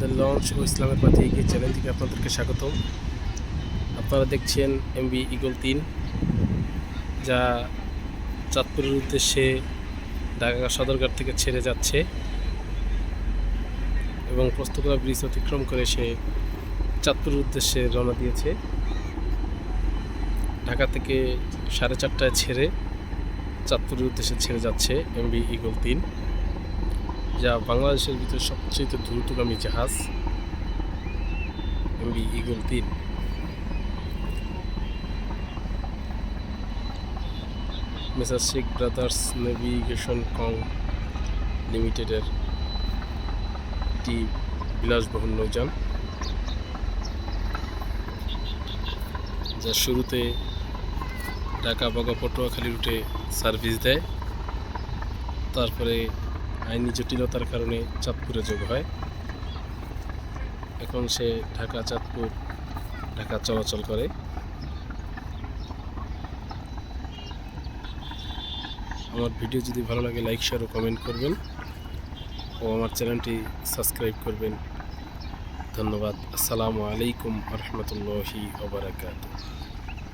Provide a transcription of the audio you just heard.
আমাদের লঞ্চ ও ইসলামের পথে এগিয়ে চ্যানেল থেকে আপনাদেরকে স্বাগতম। আপনারা দেখছেন এমবি ইগল তিন, যা চাঁদপুরের উদ্দেশ্যে ঢাকা সদরঘাট থেকে ছেড়ে যাচ্ছে এবং পোস্তকলা ব্রিজ অতিক্রম করে সে চাঁদপুরের উদ্দেশ্যে রওনা দিয়েছে। ঢাকা থেকে সাড়ে চারটায় ছেড়ে চাঁদপুরের উদ্দেশ্যে ছেড়ে যাচ্ছে এমবি ইগল তিন। যা বাংলাদেশের ভিতরে সবচেয়ে দ্রুতগামী জাহাজ এমবি ইগল তিন। মেসার শেখ ব্রাদার্স নেভিগেশন কং লিমিটেডের একটি বিলাসবহুল নৌযান, যা শুরুতে ঢাকা বাগা পটুয়াখালী রুটে সার্ভিস দেয়, তারপরে আইনি জটিলতার কারণে চাঁদপুরে যোগ হয়। এখন সে ঢাকা, চাঁদপুর, ঢাকা চলাচল করে। আমার ভিডিও যদি ভালো লাগে, লাইক শেয়ার ও কমেন্ট করবেন। ও আমার চ্যানেলটি সাবস্ক্রাইব করবেন। ধন্যবাদ। আসসালামু আলাইকুম রহমতুল্লাহি ওবরাকাতুহ